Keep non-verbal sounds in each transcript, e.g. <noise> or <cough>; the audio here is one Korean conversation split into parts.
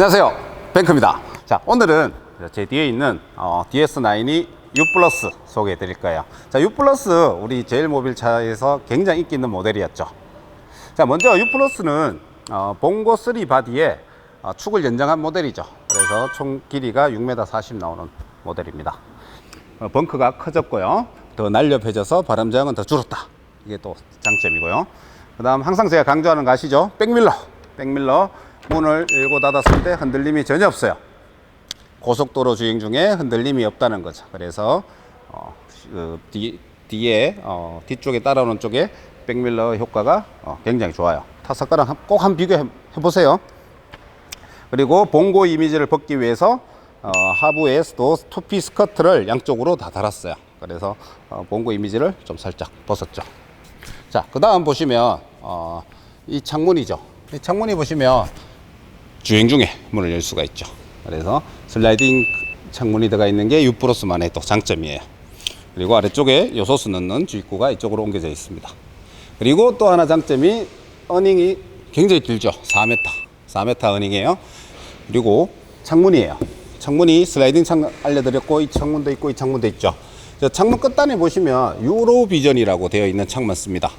안녕하세요. 뱅크입니다. 자 오늘은 제 뒤에 있는 어, DS9이 U 플러스 소개해 드릴 거예요. 자 U 플러스 우리 제일 모빌 차에서 굉장히 인기 있는 모델이었죠. 자 먼저 U 플러스는 어, 봉고 3 바디에 어, 축을 연장한 모델이죠. 그래서 총 길이가 6m 40 나오는 모델입니다. 어, 벙커가 커졌고요. 더 날렵해져서 바람 저항은 더 줄었다. 이게 또 장점이고요. 그 다음 항상 제가 강조하는 거 아시죠? 백밀러. 백밀러 문을 열고 닫았을 때 흔들림이 전혀 없어요 고속도로 주행 중에 흔들림이 없다는 거죠 그래서 어, 그 뒤, 뒤에 어, 뒤쪽에 따라오는 쪽에 백밀러 효과가 어, 굉장히 좋아요 타석가랑 꼭 한번 비교해 보세요 그리고 봉고 이미지를 벗기 위해서 어, 하부에도 투피 스커트를 양쪽으로 다 달았어요. 그래서 어, 봉고 이미지를 좀 살짝 벗었죠. 자, 그 다음 보시면 어, 이 창문이죠. 이 창문이 보시면 주행 중에 문을 열 수가 있죠. 그래서 슬라이딩 창문이 들어가 있는 게 유프로스만의 또 장점이에요. 그리고 아래쪽에 요소수 넣는 주입구가 이쪽으로 옮겨져 있습니다. 그리고 또 하나 장점이 어닝이 굉장히 길죠. 4m. 4m 어닝이에요. 그리고 창문이에요. 창문이 슬라이딩 창문 알려드렸고 이 창문도 있고 이 창문도 있죠. 저 창문 끝단에 보시면 유로비전이라고 되어 있는 창만 씁니다.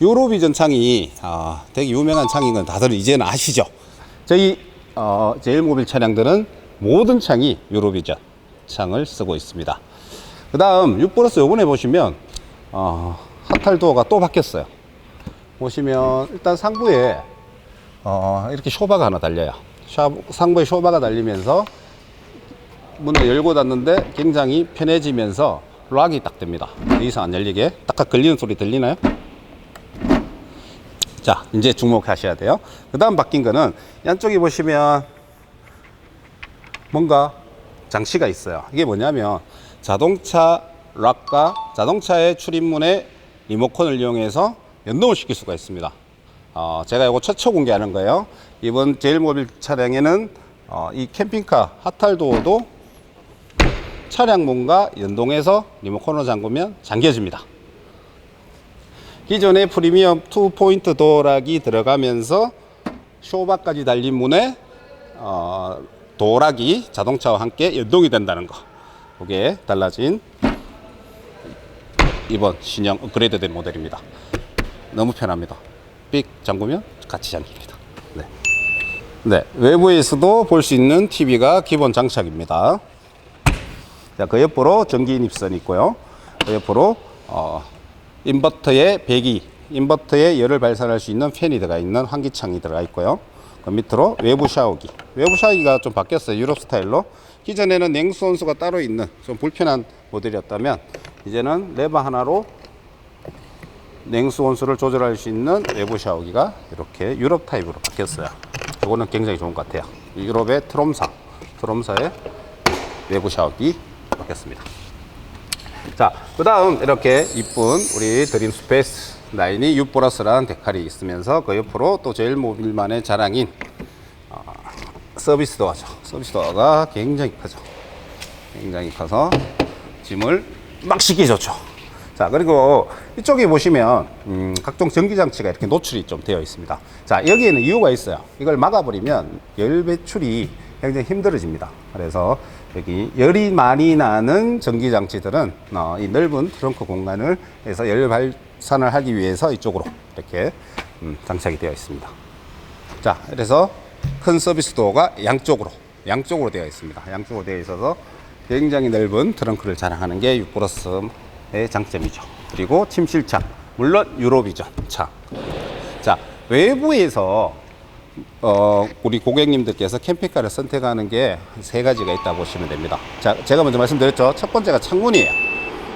유로비전 창이 아, 되게 유명한 창인 건 다들 이제는 아시죠? 저희 어, 제일모빌 차량들은 모든 창이 유로비전 창을 쓰고 있습니다. 그 다음 6플러스 요번에 보시면 어, 하탈도어가 또 바뀌었어요. 보시면 일단 상부에 어, 이렇게 쇼바가 하나 달려요. 샤- 상부에 쇼바가 달리면서 문을 열고 닫는데 굉장히 편해지면서 락이 딱 됩니다. 더 이상 안 열리게 딱딱 걸리는 소리 들리나요? 자, 이제 주목하셔야 돼요. 그 다음 바뀐 거는 양쪽에 보시면 뭔가 장치가 있어요. 이게 뭐냐면 자동차 락과 자동차의 출입문에 리모컨을 이용해서 연동을 시킬 수가 있습니다. 어, 제가 이거 최초 공개하는 거예요. 이번 제일모빌 차량에는 어, 이 캠핑카 하탈도어도 차량 문과 연동해서 리모컨으로 잠그면 잠겨집니다. 기존의 프리미엄 2포인트 도어락이 들어가면서 쇼바까지 달린 문에 어, 도어락이 자동차와 함께 연동이 된다는 거. 그게 달라진 이번 신형 업그레이드된 모델입니다. 너무 편합니다. 삑 잠그면 같이 잠깁니다. 네. 네, 외부에서도 볼 수 있는 TV가 기본 장착입니다. 자, 그 옆으로 전기 인입선이 있고요. 그 옆으로 어, 인버터에 배기, 인버터에 열을 발산할 수 있는 팬이 들어가 있는 환기창이 들어가 있고요. 그 밑으로 외부 샤워기. 외부 샤워기가 좀 바뀌었어요. 유럽 스타일로. 기존에는 냉수 온수가 따로 있는 좀 불편한 모델이었다면 이제는 레버 하나로 냉수 온수를 조절할 수 있는 외부 샤워기가 이렇게 유럽 타입으로 바뀌었어요. 이거는 굉장히 좋은 것 같아요. 유럽의 트롬사, 트롬사의 외부 샤워기 바뀌었습니다. 자, 그 다음 이렇게 이쁜 우리 드림 스페이스 라인이 U 플러스라는 데칼이 있으면서 그 옆으로 또 제일 모빌만의 자랑인 어, 서비스 도어죠. 서비스 도어가 굉장히 크죠. 굉장히 커서 짐을 막 싣기 좋죠. 자, 그리고 이쪽에 보시면 음, 각종 전기 장치가 이렇게 노출이 좀 되어 있습니다. 자, 여기에는 이유가 있어요. 이걸 막아버리면 열 배출이 굉장히 힘들어집니다. 그래서 여기 열이 많이 나는 전기 장치들은 어, 이 넓은 트렁크 공간을 해서 열 발산을 하기 위해서 이쪽으로 이렇게 음, 장착이 되어 있습니다. 자, 그래서 큰 서비스 도어가 양쪽으로, 양쪽으로 되어 있습니다. 양쪽으로 되어 있어서 굉장히 넓은 트렁크를 자랑하는 게 6플러스의 장점이죠. 그리고 침실창, 물론 유로비전 창. 자, 외부에서 어, 우리 고객님들께서 캠핑카를 선택하는 게 세 가지가 있다고 보시면 됩니다. 자, 제가 먼저 말씀드렸죠. 첫 번째가 창문이에요.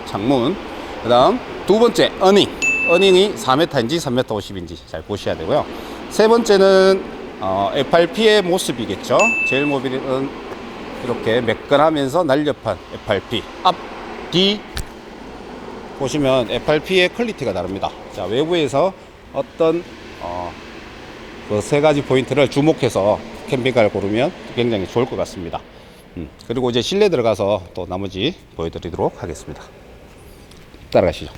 창문. 그 다음 두 번째, 어닝. 어닝이 4m인지 3m 50인지 잘 보셔야 되고요. 세 번째는 어, FRP의 모습이겠죠. 제일 모빌은 이렇게 매끈하면서 날렵한 FRP. 앞, 뒤 보시면 FRP의 퀄리티가 다릅니다. 자, 외부에서 어떤 어, 그 세 가지 포인트를 주목해서 캠핑카를 고르면 굉장히 좋을 것 같습니다. 음, 그리고 이제 실내 들어가서 또 나머지 보여드리도록 하겠습니다. 따라가시죠.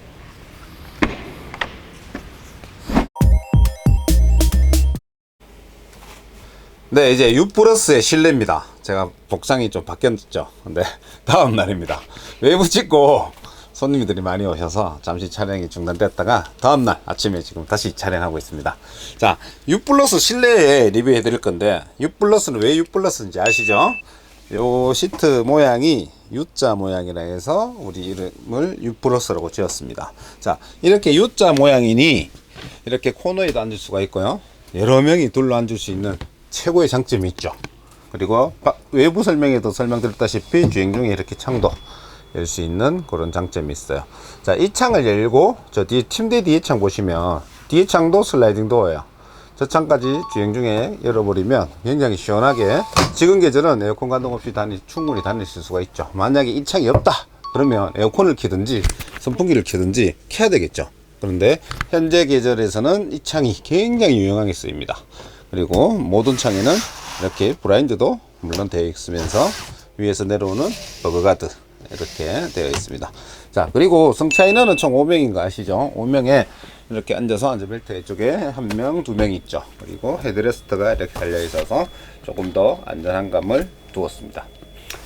네, 이제 U 플러스의 실내입니다. 제가 복장이 좀 바뀌었죠. <laughs> 근데 다음 날입니다. 외부 찍고 손님들이 많이 오셔서 잠시 촬영이 중단됐다가 다음 날 아침에 지금 다시 촬영하고 있습니다. 자, U 플러스 실내에 리뷰해 드릴 건데 U 플러스는 왜 U 플러스인지 아시죠? 요 시트 모양이 U자 모양이라 해서 우리 이름을 U 플러스라고 지었습니다. 자, 이렇게 U자 모양이니 이렇게 코너에도 앉을 수가 있고요. 여러 명이 둘러 앉을 수 있는 최고의 장점이 있죠. 그리고 바- 외부 설명에도 설명드렸다시피 주행 중에 이렇게 창도 열 수 있는 그런 장점이 있어요. 자, 이 창을 열고 저 뒤에 침대 뒤에 창 보시면 뒤에 창도 슬라이딩 도어예요. 저 창까지 주행 중에 열어버리면 굉장히 시원하게 지금 계절은 에어컨 가동 없이 다니, 충분히 다니실 수가 있죠. 만약에 이 창이 없다 그러면 에어컨을 켜든지 선풍기를 켜든지 켜야 되겠죠. 그런데 현재 계절에서는 이 창이 굉장히 유용하게 쓰입니다. 그리고 모든 창에는 이렇게 브라인드도 물론 되어 있으면서 위에서 내려오는 버그가드 이렇게 되어 있습니다. 자, 그리고 승차 인원은 총 5명인 거 아시죠? 5명에 이렇게 앉아서 안전벨트 쪽에 한 명, 두 명 있죠. 그리고 헤드레스트가 이렇게 달려 있어서 조금 더 안전한 감을 두었습니다.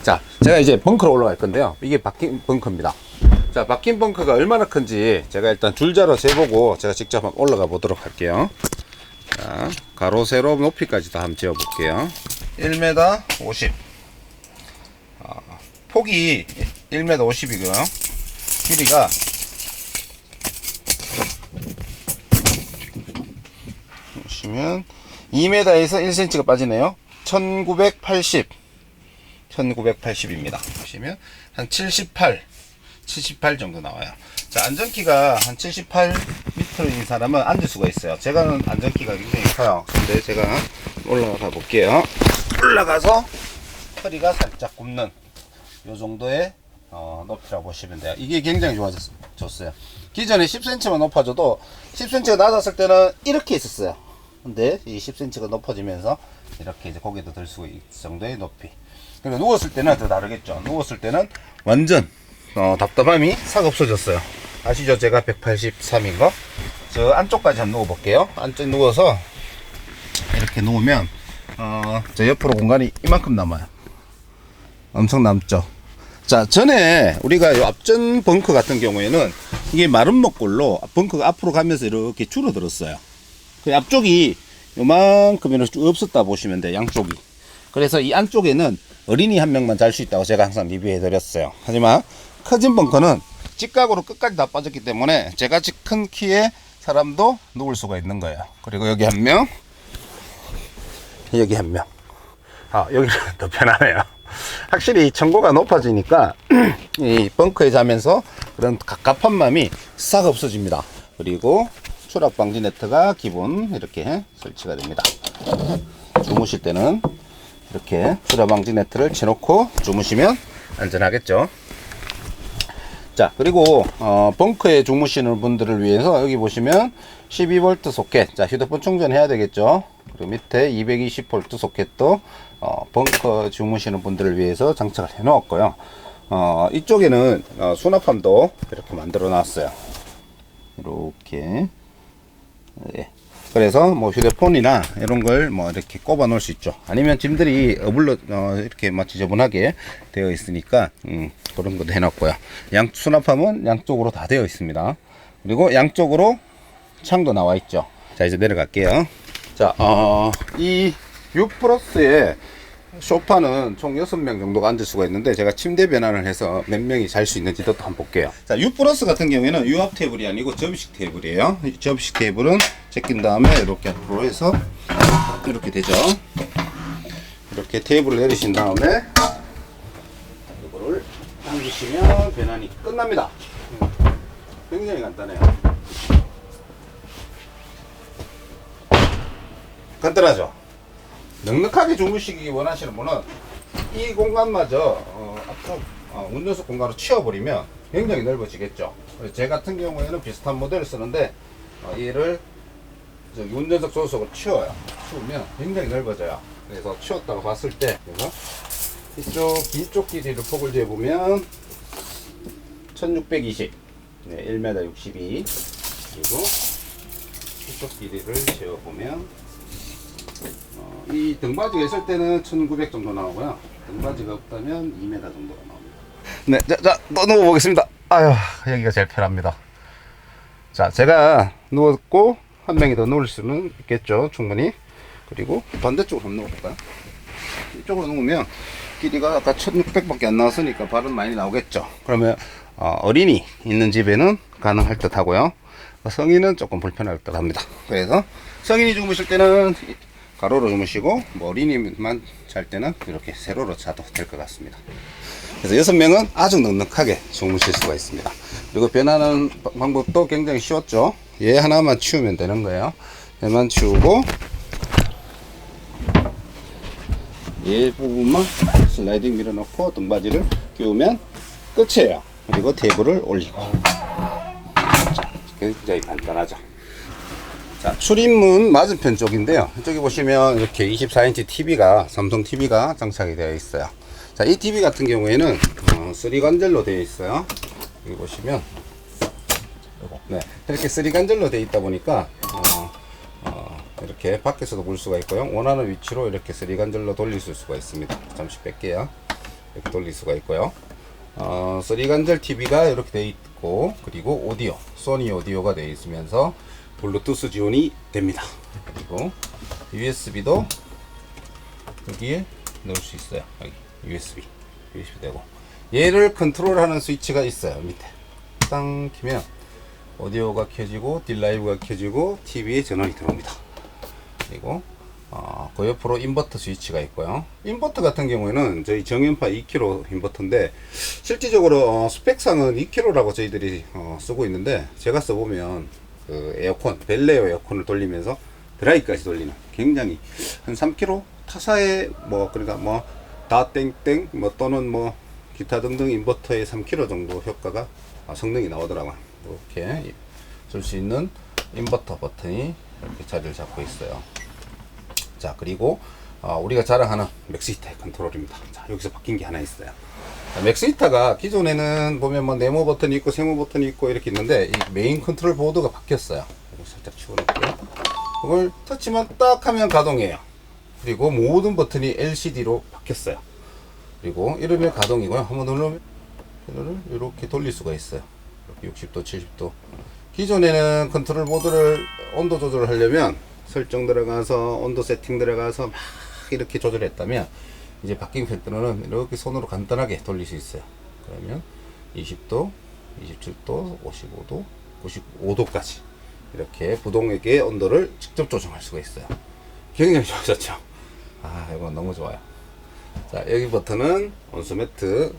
자, 제가 이제 벙커로 올라갈 건데요. 이게 박힌 벙커입니다. 자, 박힌 벙커가 얼마나 큰지 제가 일단 줄자로 재보고 제가 직접 한번 올라가 보도록 할게요. 자, 가로, 세로, 높이까지 다 한번 재어 볼게요. 1m 50. 아, 폭이 1m 50이고요. 길이가 보시면 2m에서 1cm가 빠지네요. 1980. 1980입니다. 보시면 한 78, 78 정도 나와요. 자, 안전키가 한 78m인 사람은 앉을 수가 있어요. 제가는 안전키가 굉장히 커요. 근데 제가 올라가 볼게요. 올라가서 허리가 살짝 굽는 요 정도의 어, 높이라고 보시면 돼요. 이게 굉장히 좋아졌어요. 기존에 10cm만 높아져도 10cm가 낮았을 때는 이렇게 있었어요. 근데 이 10cm가 높아지면서 이렇게 이제 고개도 들 수 있을 정도의 높이. 그리고 누웠을 때는 더 다르겠죠. 누웠을 때는 완전 어, 답답함이 싹 없어졌어요. 아시죠? 제가 183인 거. 저 안쪽까지 한번 누워볼게요. 안쪽 누워서 이렇게 누우면 어, 저 옆으로 공간이 이만큼 남아요. 엄청 남죠. 자, 전에 우리가 요 앞전 벙커 같은 경우에는 이게 마른 목골로 벙커가 앞으로 가면서 이렇게 줄어들었어요. 그 앞쪽이 요만큼이나 없었다 보시면 돼요. 양쪽이. 그래서 이 안쪽에는 어린이 한 명만 잘 수 있다고 제가 항상 리뷰해 드렸어요. 하지만 커진 벙커는 직각으로 끝까지 다 빠졌기 때문에 제같이 큰 키의 사람도 누울 수가 있는 거예요. 그리고 여기 한 명, 여기 한 명. 아, 여기는 더 편하네요. 확실히 청고가 높아지니까 <clears throat> 이 벙커에 자면서 그런 갑갑한 마음이 싹 없어집니다. 그리고 추락 방지 네트가 기본 이렇게 설치가 됩니다. 주무실 때는 이렇게 추락 방지 네트를 쳐놓고 주무시면 안전하겠죠. 자 그리고 어, 벙커에 주무시는 분들을 위해서 여기 보시면 12V 소켓 자 휴대폰 충전해야 되겠죠 그리고 밑에 220V 소켓도 어, 벙커 주무시는 분들을 위해서 장착을 해 놓았고요 어, 이쪽에는 어, 수납함도 이렇게 만들어 놨어요 이렇게 예. 그래서 뭐 휴대폰이나 이런 걸 뭐 이렇게 꼽아 놓을 수 있죠. 아니면 짐들이 어블러 어, 이렇게 막 지저분하게 되어 있으니까 음, 그런 것도 해 놨고요. 양 수납함은 양쪽으로 다 되어 있습니다. 그리고 양쪽으로 창도 나와 있죠. 자 이제 내려갈게요. 자, 어, 이 U 플러스의 소파는 총 6명 정도가 앉을 수가 있는데 제가 침대 변환을 해서 몇 명이 잘 수 있는지도 또 한번 볼게요. 자, U 플러스 같은 경우에는 유압 테이블이 아니고 접이식 테이블이에요. 이 접이식 테이블은 제낀 다음에 이렇게 앞으로 해서 이렇게 되죠. 이렇게 테이블을 내리신 다음에 이거를 당기시면 변환이 끝납니다. 굉장히 간단해요. 간단하죠? 넉넉하게 주무시기 원하시는 분은 이 공간마저 어, 앞쪽 어, 운전석 공간으로 치워버리면 굉장히 넓어지겠죠. 제 같은 경우에는 비슷한 모델을 쓰는데 어, 얘를 운전석 조수석으로 치워요. 치우면 굉장히 넓어져요. 그래서 치웠다고 봤을 때 이쪽 뒤쪽 길이를 폭을 재보면 1620 네, 1m 62 그리고 이쪽 길이를 재어보면 어, 이 등받이가 있을 때는 1900 정도 나오고요. 등받이가 없다면 2m 정도가 나옵니다. 네, 자, 자, 또 누워보겠습니다. 아유, 여기가 제일 편합니다. 자, 제가 누웠고, 한 명이 더 누울 수는 있겠죠, 충분히. 그리고 반대쪽으로 한번 누워볼까요? 이쪽으로 누우면 길이가 아까 1600밖에 안 나왔으니까 발은 많이 나오겠죠. 그러면 어, 린이 있는 집에는 가능할 듯 하고요. 성인은 조금 불편할 듯 합니다. 그래서 성인이 주무실 때는 가로로 주무시고 뭐 어린이만 잘 때는 이렇게 세로로 자도 될 것 같습니다. 그래서 여섯 명은 아주 넉넉하게 주무실 수가 있습니다. 그리고 변하는 바- 방법도 굉장히 쉬웠죠. 얘 하나만 치우면 되는 거예요. 얘만 치우고 얘 부분만 슬라이딩 밀어넣고 등받이를 끼우면 끝이에요. 그리고 테이블을 올리고. 자, 굉장히 간단하죠. 자, 출입문 맞은편 쪽인데요. 이쪽에 보시면 이렇게 24인치 TV가, 삼성 TV가 장착이 되어 있어요. 자, 이 TV 같은 경우에는, 어, 3관절로 되어 있어요. 여기 보시면, 네. 이렇게 3관절로 되어 있다 보니까, 어, 어, 이렇게 밖에서도 볼 수가 있고요. 원하는 위치로 이렇게 3관절로 돌릴 수가 있습니다. 잠시 뺄게요. 이렇게 돌릴 수가 있고요. 어, 3관절 TV가 이렇게 되어 있고, 그리고 오디오, 소니 오디오가 되어 있으면서 블루투스 지원이 됩니다. 그리고 USB도 여기에 넣을 수 있어요. 여기 USB, USB 되고 얘를 컨트롤하는 스위치가 있어요. 밑에 땅 키면 오디오가 켜지고 딜라이브가 켜지고 TV에 전원이 들어옵니다. 그리고 어, 그 옆으로 인버터 스위치가 있고요. 인버터 같은 경우에는 저희 정연파 2kg 인버터인데 실질적으로 어, 스펙상은 2kg라고 저희들이 어, 쓰고 있는데 제가 써보면 그 에어컨 벨레오 에어컨을 돌리면서 드라이까지 돌리는 굉장히 한 3kg 타사에 뭐 그러니까 뭐 다 땡땡 뭐 또는 뭐 기타 등등 인버터에 3kg 정도 효과가 아, 성능이 나오더라고요. 이렇게 쓸수 있는 인버터 버튼이 이렇게 자리를 잡고 있어요. 자 그리고 어, 우리가 자랑하는 맥스히터의 컨트롤입니다. 자 여기서 바뀐 게 하나 있어요. 자, 맥스히터가 기존에는 보면 뭐 네모 버튼이 있고 세모 버튼이 있고 이렇게 있는데 이 메인 컨트롤 보드가 바뀌었어요. 살짝 치워놓을게요. 이걸 터치만 딱 하면 가동해요. 그리고 모든 버튼이 LCD로 바뀌었어요. 그리고 이러면 가동이고요. 한번 누르면 패널을 이렇게 돌릴 수가 있어요. 이렇게 60도, 70도. 기존에는 컨트롤 보드를 온도 조절을 하려면 설정 들어가서 온도 세팅 들어가서 막 이렇게 조절했다면 이제 바뀐 패턴은 이렇게 손으로 간단하게 돌릴 수 있어요. 그러면 20도, 27도, 55도, 95도까지 이렇게 부동액의 온도를 직접 조정할 수가 있어요. 굉장히 좋아졌죠. 아, 이거 너무 좋아요. 자, 여기 버튼은 온수 매트,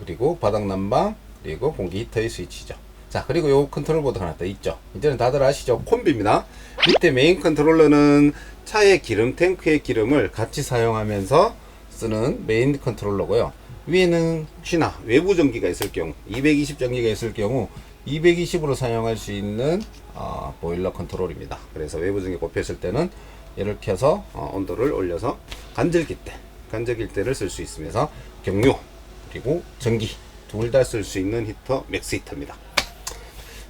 그리고 바닥 난방, 그리고 공기 히터의 스위치죠. 자, 그리고 요 컨트롤 보드가 하나 더 있죠. 이제는 다들 아시죠? 콤비입니다. 밑에 메인 컨트롤러는 차의 기름 탱크의 기름을 같이 사용하면서 쓰는 메인 컨트롤러고요. 위에는 혹시나 외부 전기가 있을 경우, 220 전기가 있을 경우 220으로 사용할 수 있는 어, 보일러 컨트롤입니다. 그래서 외부 전기 꼽혔을 때는 얘를 켜서 어, 온도를 올려서 간절기 때, 간절기 때를 쓸 수 있으면서 경유 그리고 전기 둘 다 쓸 수 있는 히터 맥스 히터입니다.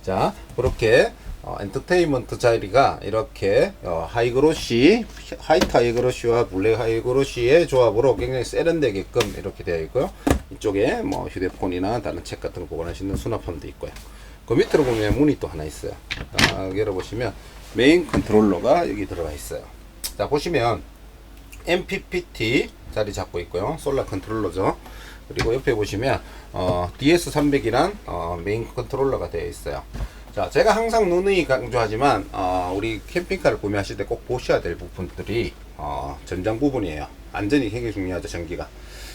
자, 그렇게 어, 엔터테인먼트 자리가 이렇게 어, 하이그로시, 화이트 하이그로시와 블랙 하이그로시의 조합으로 굉장히 세련되게끔 이렇게 되어 있고요. 이쪽에 뭐 휴대폰이나 다른 책 같은 거 보관할 수 있는 수납함도 있고요. 그 밑으로 보면 문이 또 하나 있어요. 딱 열어보시면 메인 컨트롤러가 여기 들어가 있어요. 자, 보시면 MPPT 자리 잡고 있고요. 솔라 컨트롤러죠. 그리고 옆에 보시면 어, DS300이란 어, 메인 컨트롤러가 되어 있어요. 자, 제가 항상 누누이 강조하지만 어, 우리 캠핑카를 구매하실 때 꼭 보셔야 될 부분들이 어, 전장 부분이에요. 안전이 굉장히 중요하죠, 전기가.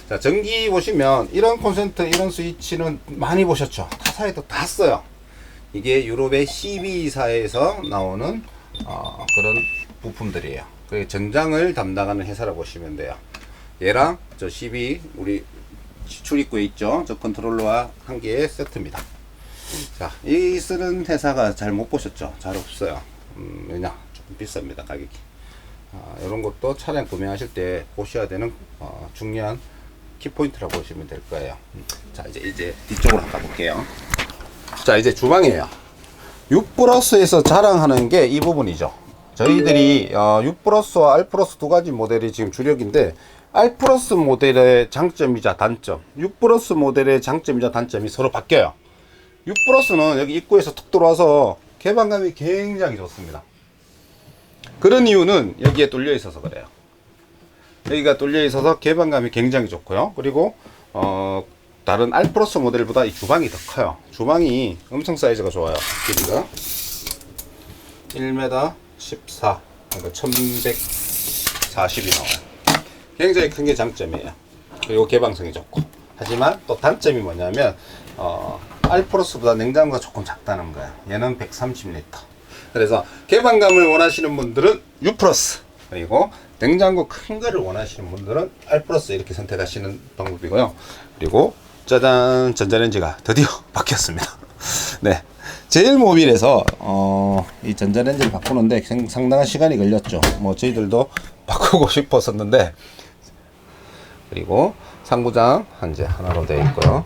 자, 전기 보시면 이런 콘센트, 이런 스위치는 많이 보셨죠? 타사에도 다 써요. 이게 유럽의 CB사에서 나오는 어, 그런 부품들이에요. 그 전장을 담당하는 회사라 보시면 돼요. 얘랑 저 CB 우리 출입구에 있죠. 저 컨트롤러와 한 개의 세트입니다. 자, 이 쓰는 회사가 잘 못 보셨죠? 잘 없어요. 음, 왜냐? 조금 비쌉니다, 가격이. 아, 이런 것도 차량 구매하실 때 보셔야 되는 어, 중요한 키포인트라고 보시면 될 거예요. 음, 자, 이제 이제 뒤쪽으로 한번 가볼게요. 자, 이제 주방이에요. 6 플러스에서 자랑하는 게 이 부분이죠. 저희들이 어, U 플러스와 R 플러스 두 가지 모델이 지금 주력인데 R 플러스 모델의 장점이자 단점, U 플러스 모델의 장점이자 단점이 서로 바뀌어요. U 플러스는 여기 입구에서 툭 들어와서 개방감이 굉장히 좋습니다. 그런 이유는 여기에 뚫려 있어서 그래요. 여기가 뚫려 있어서 개방감이 굉장히 좋고요. 그리고 어, 다른 플러스 모델보다 이 주방이 더 커요. 주방이 엄청 사이즈가 좋아요. 길이가 1m 14, 그러니까 1140이 나와요. 굉장히 큰 게 장점이에요. 그리고 개방성이 좋고. 하지만 또 단점이 뭐냐면 어, R 플러스보다 냉장고가 조금 작다는 거예요. 얘는 130L. 그래서 개방감을 원하시는 분들은 U 플러스 그리고 냉장고 큰 거를 원하시는 분들은 R 플러스 이렇게 선택하시는 방법이고요. 그리고 짜잔 전자레인지가 드디어 <laughs> 바뀌었습니다. 네. 제일 모빌에서 어, 이 전자레인지를 바꾸는데 상- 상당한 시간이 걸렸죠. 뭐 저희들도 <laughs> 바꾸고 싶었었는데 그리고 상부장 한제 하나로 되어 있고요.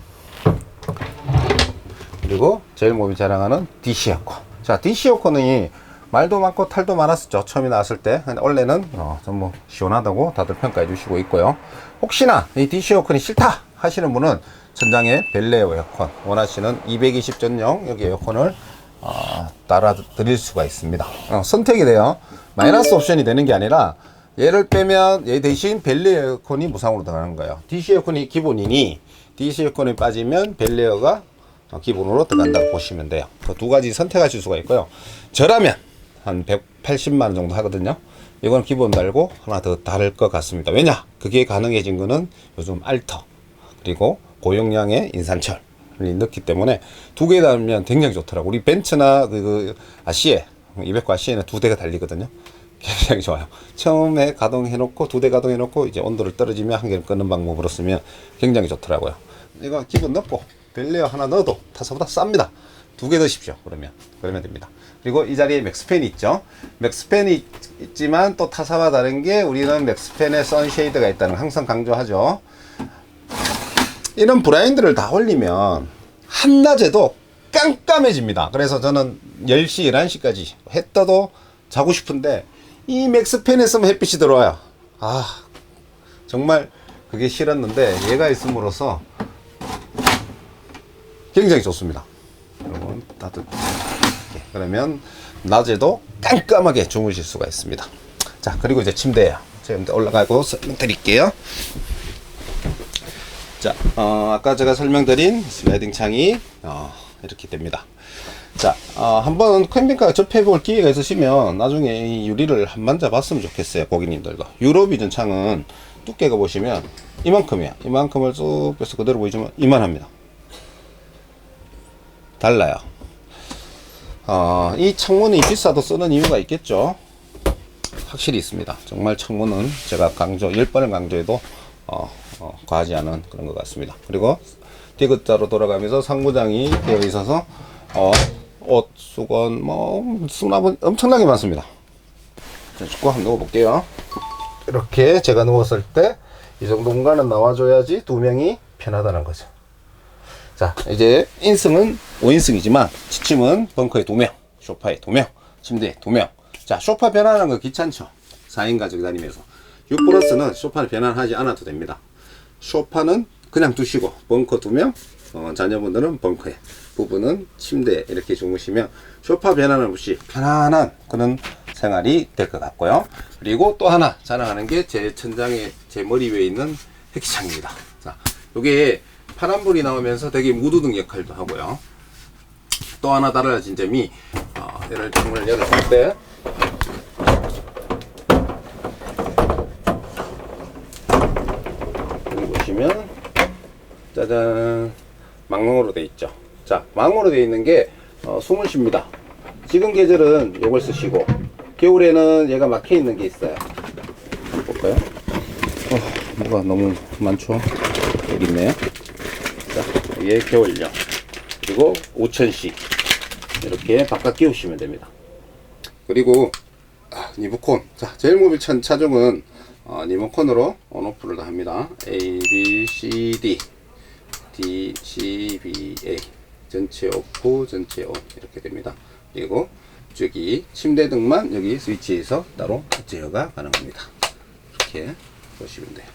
그리고 제일 모빌 자랑하는 DC 에어컨. 자, DC 에어컨이 말도 많고 탈도 많았었죠. 처음에 나왔을 때. 원래는 어, 전뭐 시원하다고 다들 평가해 주시고 있고요. 혹시나 이 DC 에어컨이 싫다 하시는 분은 천장에 벨레오 에어컨 원하시는 220 전용 여기 에어컨을 어, 따라 드릴 수가 있습니다. 어, 선택이 돼요. 마이너스 옵션이 되는 게 아니라 얘를 빼면 얘 대신 벨레 에어컨이 무상으로 들어가는 거예요. DC 에어컨이 기본이니 DC 에어컨이 빠지면 벨레어가 어, 기본으로 들어간다고 보시면 돼요. 그 두 가지 선택하실 수가 있고요. 저라면 한 180만 원 정도 하거든요. 이건 기본 달고 하나 더 다를 것 같습니다. 왜냐? 그게 가능해진 거는 요즘 알터 그리고 고용량의 인산철 이 넣기 때문에 두 개 달면 굉장히 좋더라고. 우리 벤츠나 그, 그 아시에 200과 아시에는 두 대가 달리거든요. 굉장히 좋아요. 처음에 가동해놓고 두 대 가동해놓고 이제 온도를 떨어지면 한 개를 끄는 방법으로 쓰면 굉장히 좋더라고요. 이거 기본 넣고 벨레어 하나 넣어도 타사보다 쌉니다. 두 개 넣으십시오. 그러면 그러면 됩니다. 그리고 이 자리에 맥스팬이 있죠. 맥스팬이 있지만 또 타사와 다른 게 우리는 맥스팬에 선쉐이드가 있다는 걸 항상 강조하죠. 이런 브라인드를 다 올리면 한낮에도 깜깜해집니다. 그래서 저는 10시, 11시까지 해 떠도 자고 싶은데 이 맥스팬에 쓰면 햇빛이 들어와요. 아, 정말 그게 싫었는데 얘가 있음으로써 굉장히 좋습니다. 여러분 따뜻. 게 그러면 낮에도 깜깜하게 주무실 수가 있습니다. 자 그리고 이제 침대예요. 제가 올라가고 설명드릴게요. 자, 어, 아까 제가 설명드린 슬라이딩 창이 어, 이렇게 됩니다. 자, 어, 한번 캠핑카 접해볼 기회가 있으시면 나중에 이 유리를 한번 잡았으면 좋겠어요, 고객님들도. 유로비전 창은 두께가 보시면 이만큼이야. 이만큼을 쭉 빼서 그대로 보이지만 이만합니다. 달라요. 어, 이 창문이 비싸도 쓰는 이유가 있겠죠. 확실히 있습니다. 정말 창문은 제가 강조, 10번을 강조해도 어, 어, 과하지 않은 그런 것 같습니다. 그리고 디귿자로 돌아가면서 상부장이 되어 있어서 어, 옷, 수건, 뭐 수납은 엄청나게 많습니다. 자, 축구 한번 넣어볼게요. 이렇게 제가 누웠을 때 이 정도 공간은 나와줘야지 두 명이 편하다는 거죠. 자, 이제 인승은 5인승이지만 지침은 벙커에 2명, 소파에 2명, 침대에 2명. 자, 소파 변환하는 거 귀찮죠? 4인 가족이 다니면서. 6 플러스는 소파를 변환하지 않아도 됩니다. 소파는 그냥 두시고 벙커 2명, 어, 자녀분들은 벙커에, 부부는 침대에 이렇게 주무시면 소파 변환을 없이 편안한 그런 생활이 될 것 같고요. 그리고 또 하나 자랑하는 게 제 천장에 제 머리 위에 있는 획기창입니다. 자, 요게 파란불이 나오면서 되게 무드등 역할도 하고요. 또 하나 달라진 점이 어, 얘를 창문을 열었을 때 여기 보시면 짜잔 망망으로 돼 있죠. 자, 망으로 돼 있는 게 어, 숨을 쉽니다. 지금 계절은 이걸 쓰시고 겨울에는 얘가 막혀 있는 게 있어요. 볼까요? 어, 뭐가 너무 많죠? 여기 있네요. 자, 이게 겨울용. 그리고 5천씩 이렇게 바깥 끼우시면 됩니다. 그리고 아, 리모컨. 자, 제일 모빌 천 차종은 어, 리모컨으로 온오프를 다 합니다. A, B, C, D, D, C, B, A 전체 오프, 전체 온 이렇게 됩니다. 그리고 저기 침대 등만 여기 스위치에서 따로 제어가 가능합니다. 이렇게 보시면 돼요.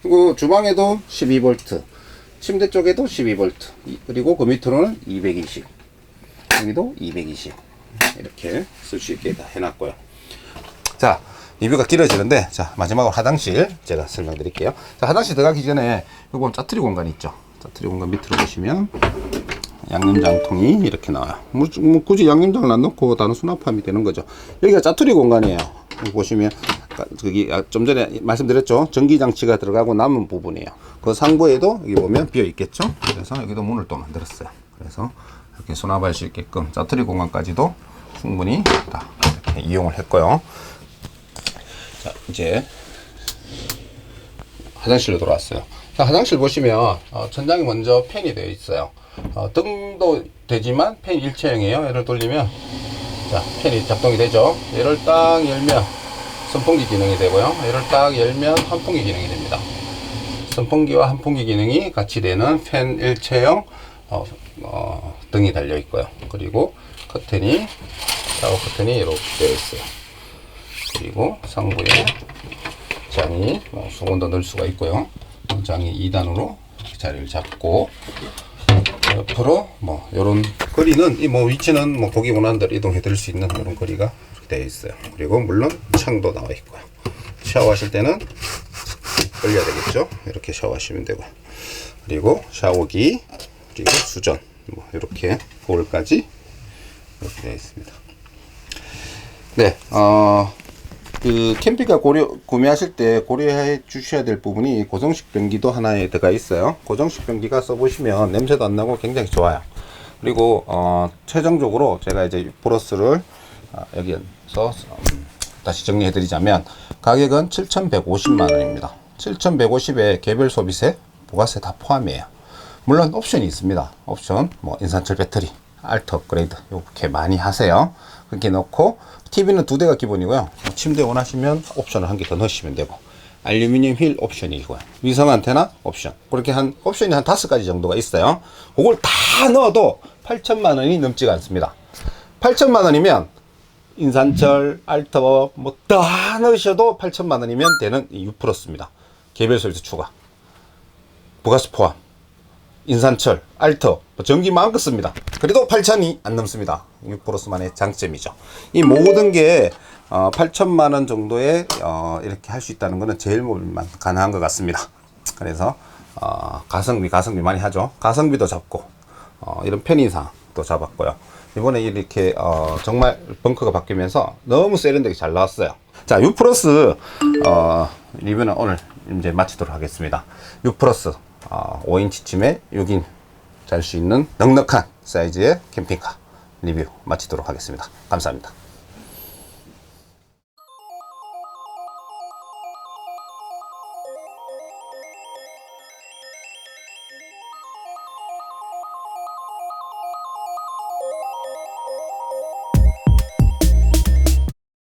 그리고 주방에도 12V, 침대 쪽에도 12V, 이- 그리고 그 밑으로는 220, 여기도 220 이렇게 쓸 수 있게 다 해놨고요. 자, 리뷰가 길어지는데, 자, 마지막으로 화장실 제가 설명드릴게요. 자, 화장실 들어가기 전에 요건 짜투리 공간이 있죠. 짜투리 공간 밑으로 보시면 양념장통이 이렇게 나와요. 뭐, 뭐 굳이 양념장을 안 넣고 단순 수납함이 되는 거죠. 여기가 짜투리 공간이에요. 보시면 저기 아, 좀 전에 말씀드렸죠. 전기 장치가 들어가고 남은 부분이에요. 그 상부에도 여기 보면 비어 있겠죠. 그래서 여기도 문을 또 만들었어요. 그래서 이렇게 수납할 수 있게끔 짜투리 공간까지도 충분히 다 이렇게 이용을 했고요. 자, 이제 화장실로 돌아왔어요. 자, 화장실 보시면 어, 천장이 먼저 팬이 되어 있어요. 어, 등도 되지만 팬 일체형이에요. 얘를 돌리면 자 팬이 작동이 되죠. 얘를 딱 열면 선풍기 기능이 되고요. 얘를 딱 열면 환풍기 기능이 됩니다. 선풍기와 환풍기 기능이 같이 되는 팬 일체형 어, 어, 등이 달려 있고요. 그리고 커튼이 샤워 커튼이 이렇게 되어 있어요. 그리고 상부에 장이 뭐 수건도 넣을 수가 있고요. 장이 2단으로 자리를 잡고 옆으로 뭐 이런 거리는 이 뭐 위치는 뭐 보기 원하는 대로 이동해 드릴 수 있는 그런 거리가 되어 있어요. 그리고 물론 창도 나와 있고요. 샤워하실 때는 올려야 되겠죠. 이렇게 샤워하시면 되고 그리고 샤워기 그리고 수전 뭐 이렇게 거울까지 이렇게 되어 있습니다. 네, 어, 그 캠핑카 고려 구매하실 때 고려해 주셔야 될 부분이 고정식 변기도 하나에 들어가 있어요. 고정식 변기가 써보시면 냄새도 안 나고 굉장히 좋아요. 그리고 어, 최종적으로 제가 이제 플러스를 아, 여기서 음, 다시 정리해 드리자면 가격은 7,150만 원입니다. 7,150에 개별 소비세, 부가세 다 포함이에요. 물론 옵션이 있습니다. 옵션, 뭐 인산철 배터리, 알트 업그레이드 이렇게 많이 하세요. 그렇게 넣고 TV는 두 대가 기본이고요. 뭐 침대 원하시면 옵션을 한 개 더 넣으시면 되고 알루미늄 휠 옵션이고요. 위성 안테나 옵션. 그렇게 한 옵션이 한 다섯 가지 정도가 있어요. 그걸 다 넣어도 8천만 원이 넘지가 않습니다. 8천만 원이면 인산철, 알터업 뭐다 넣으셔도 8천만 원이면 되는 이 U 플러스입니다. 개별 설치 추가. 부가세 포함. 인산철, 알터, 뭐 전기 마음껏 씁니다. 그래도 8천이 안 넘습니다. 6 플러스만의 장점이죠. 이 모든 게 어, 8천만 원 정도에 어, 이렇게 할 수 있다는 것은 제일몰만 가능한 것 같습니다. 그래서 어, 가성비, 가성비 많이 하죠. 가성비도 잡고 어, 이런 편의상도 잡았고요. 이번에 이렇게 어, 정말 벙커가 바뀌면서 너무 세련되게 잘 나왔어요. 자, U 플러스 어, 리뷰는 오늘 이제 마치도록 하겠습니다. U 플러스 어, 5인치쯤에 6인 잘 수 있는 넉넉한 사이즈의 캠핑카 리뷰 마치도록 하겠습니다. 감사합니다.